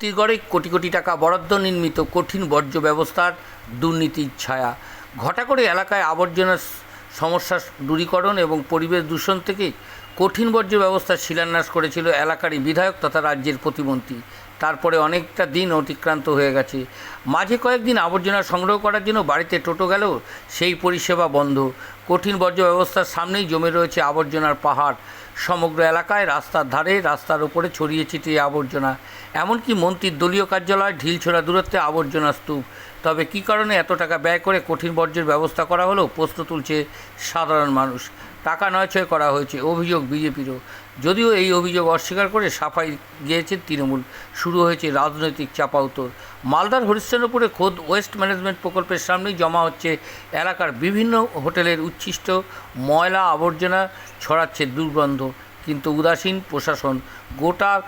মন্ত্রীগড়ে কোটি কোটি টাকা বরাদ্দ নির্মিত কঠিন বর্জ্য ব্যবস্থার দুর্নীতির ছায়া। ঘটা করে এলাকায় আবর্জনার সমস্যা দূরীকরণ এবং পরিবেশ দূষণ থেকে কঠিন বর্জ্য ব্যবস্থার শিলান্যাস করেছিল এলাকারই বিধায়ক তথা রাজ্যের প্রতিমন্ত্রী। তারপরে অনেকটা দিন অতিক্রান্ত হয়ে গেছে। মাঝে কয়েকদিন আবর্জনা সংগ্রহ করার জন্য বাড়িতে টোটো গেলেও সেই পরিষেবা বন্ধ। কঠিন বর্জ্য ব্যবস্থার সামনেই জমে রয়েছে আবর্জনার পাহাড়। সমগ্র এলাকায় রাস্তার ধারে রাস্তার উপরে ছড়িয়ে ছিটিয়ে আবর্জনা। এমনকি মন্ত্রীর দলীয় কার্যালয় ঢিলছোড়া দূরত্বে আবর্জনা স্তূপ। তবে কী কারণে এত টাকা ব্যয় করে কঠিন বর্জ্যের ব্যবস্থা করা হলো? প্রশ্ন তুলছে সাধারণ মানুষ। টাকা নয়ছয় করা হয়েছে, অভিযোগ বিজেপিরও। যদিও এই অভিযোগ অস্বীকার করে সাফাই গিয়েছে তৃণমূল। শুরু হয়েছে রাজনৈতিক চাপা চাপাউতর মালদার হরিশ্চন্দ্রপুরে খোদ ওয়েস্ট ম্যানেজমেন্ট প্রকল্পের সামনেই জমা হচ্ছে এলাকার বিভিন্ন হোটেলের উচ্ছিষ্ট ময়লা আবর্জনা ছড়াচ্ছে দুর্গন্ধ। কিন্তু উদাসীন প্রশাসন গোটা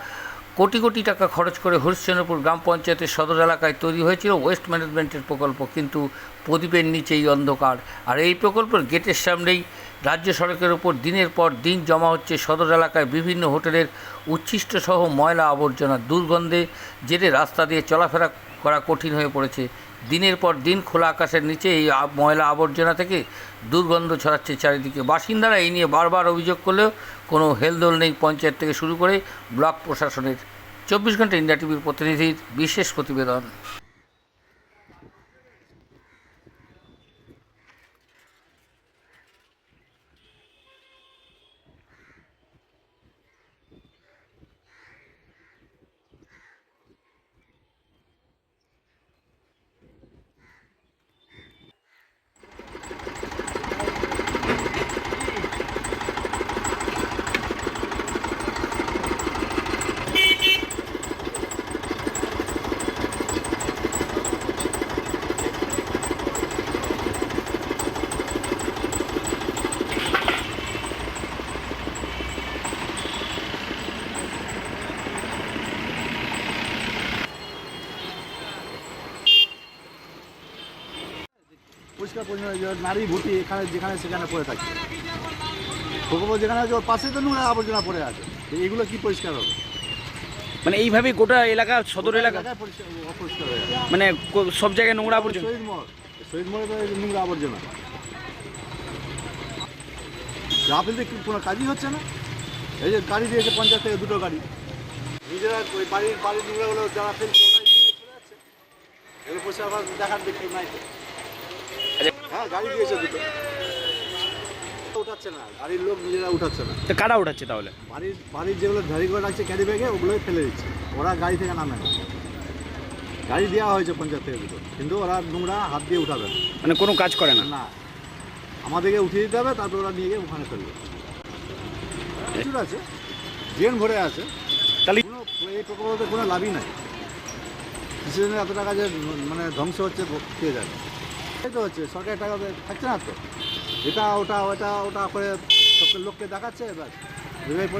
কোটি কোটি টাকা খরচ করে হরিশ্চন্দ্রপুর গ্রাম পঞ্চায়েতের সদর এলাকায় তৈরি হয়েছিল ওয়েস্ট ম্যানেজমেন্টের প্রকল্প, কিন্তু প্রদীপের নিচেই অন্ধকার। আর এই প্রকল্পের গেটের সামনেই রাজ্য সড়কের ওপর দিনের পর দিন জমা হচ্ছে সদর এলাকায় বিভিন্ন হোটেলের উচ্ছিষ্ট সহ ময়লা আবর্জনা দুর্গন্ধে, জেরে রাস্তা দিয়ে চলাফেরা করা কঠিন হয়ে পড়েছে দিনের পর দিন খোলা আকাশের নিচে এই ময়লা আবর্জনা থেকে দুর্গন্ধ ছড়াচ্ছে চারিদিকে। বাসিন্দারা এই নিয়ে বারবার অভিযোগ করলেও কোনো হেলদোল নেই পঞ্চায়েত থেকে শুরু করে ব্লক প্রশাসনের। চব্বিশ ঘণ্টা ইন্ডিয়া টিভির প্রতিনিধির বিশেষ প্রতিবেদন। পরিষ্কার পরিচ্ছন্ন নারী ভর্তি এখানে যেখানে সেখানে পড়ে থাকে। প্রকল্প যেখানে আছে ওর পাশে তো নোংরা আবর্জনা পড়ে আছে। এগুলো কি পরিষ্কার হবে? মানে এইভাবে গোটা এলাকা সদর এলাকা? পরিষ্কার অপরিষ্কার হয়ে আছে। মানে সব জায়গায় নোংরা আবর্জনা? শহীদ মোড় শহীদ মোড়ে তো নোংরা আবর্জনা। কি কোনো কাজই হচ্ছে না? এই যে গাড়ি দিয়েছে পঞ্চাশ থেকে দুটো গাড়ি। নিজেরা ওই বাড়ির বাড়ির নোংরাগুলো যারা ফেলছে ওরাই নিয়ে চলে যাচ্ছে। এগুলো আবার দেখার দেখতে নাই হ্যাঁ গাড়ি দিয়েছে দুটো। উঠাচ্ছে না গাড়ির লোক নিজেরা উঠাচ্ছে না। তো কারা উঠাচ্ছে তাহলে? বাড়ির বাড়ির যেগুলো ঝাড়ি করে রাখছে ক্যারি ব্যাগে ওগুলোই ফেলে দিচ্ছে। ওরা গাড়ি থেকে নামে না। গাড়ি দেওয়া হয়েছে পঞ্চায়েত থেকে দুটো। কিন্তু ওরা নোংরা হাত দিয়ে উঠাবে না। মানে কোনো কাজ করে না? না। আমাদেরকে উঠিয়ে দিতে হবে তারপর ওরা নিয়ে গিয়ে ওখানে ফেলবে। প্রচুর আছে। ড্রেন ভরে আছে। তাহলে কোনো এই প্রকল্পতে কোনো লাভই নাই। কৃষিজনের এত টাকা যে মানে ধ্বংস হচ্ছে কে জানে? এই তো হচ্ছে, সরকারের টাকা থাকছে না তো। এটা, ওটা ওটা ওটা করে সব লোককে দেখাচ্ছে এবার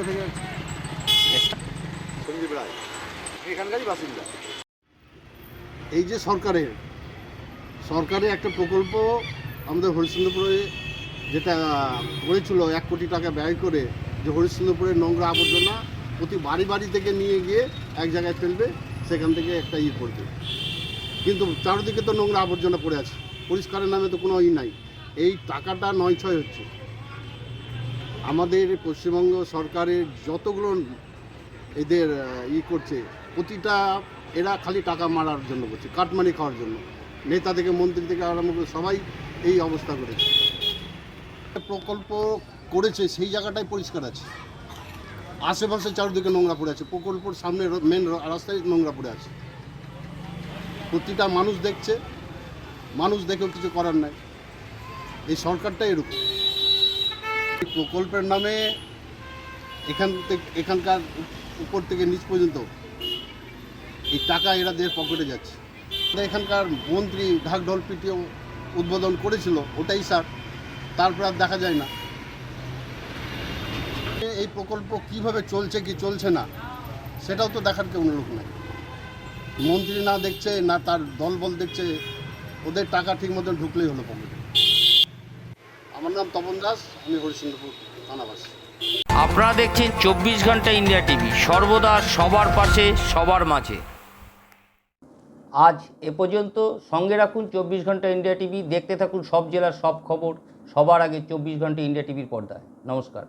থেকে সঞ্জীব রায়, এখানকারই বাসিন্দা। এই যে সরকারের সরকারের একটা প্রকল্প আমাদের হরিশ্চন্দ্রপুরে যেটা করেছিল, এক কোটি টাকা ব্যয় করে যে হরিশ্চন্দ্রপুরের নোংরা আবর্জনা প্রতি বাড়ি বাড়ি থেকে নিয়ে গিয়ে এক জায়গায় ফেলবে, সেখান থেকে একটা ই করবে। কিন্তু চারিদিকে তো নোংরা আবর্জনা পড়ে আছে। পরিষ্কারের নামে তো কোনো ই নাই। এই টাকাটা নয় ছয় হচ্ছে। আমাদের পশ্চিমবঙ্গ সরকারের যতগুলো এদের ই করছে, প্রতিটা এরা খালি টাকা মারার জন্য করছে, কাটমানি খাওয়ার জন্য। নেতা থেকে, মন্ত্রী থেকে আরম্ভ করে সবাই এই অবস্থা করেছে। প্রকল্প করেছে, সেই জায়গাটাই পরিষ্কার আছে। আশেপাশে চারিদিকে নোংরা পড়ে আছে, প্রকল্পর সামনে মেন রাস্তায় নোংরা পড়ে আছে। প্রতিটা মানুষ দেখছে। মানুষ দেখেও কিছু করার নাই। এই সরকারটা এরকম। প্রকল্পের নামে এখান থেকে এখানকার উপর থেকে নিচ পর্যন্ত এই টাকা এরা দের পকেটে যাচ্ছে। এখানকার মন্ত্রী ঢাক ঢোল পিটিয়ে উদ্বোধন করেছিল, ওটাই স্যার। তারপর আর দেখা যায় না। এই প্রকল্প কীভাবে চলছে কি চলছে না, সেটাও তো দেখার কেউ লোক নাই। মন্ত্রী না দেখছে, না তার দলবল দেখছে ওদের টাকা ঠিক মতন ঢুকলেই হলো পকেটে আমার নাম তপন দাস, আমি হরিশ্চন্দ্রপুর থানাবাসী। আপনারা দেখছেন চব্বিশ ঘণ্টা ইন্ডিয়া টিভি, সর্বদা সবার পাশে, সবার মাঝে। আজ এ পর্যন্ত সঙ্গে রাখুন চব্বিশ ঘণ্টা ইন্ডিয়া টিভি, দেখতে থাকুন সব জেলার সব খবর, সবার আগে চব্বিশ ঘণ্টা ইন্ডিয়া টিভির পর্দায়। নমস্কার।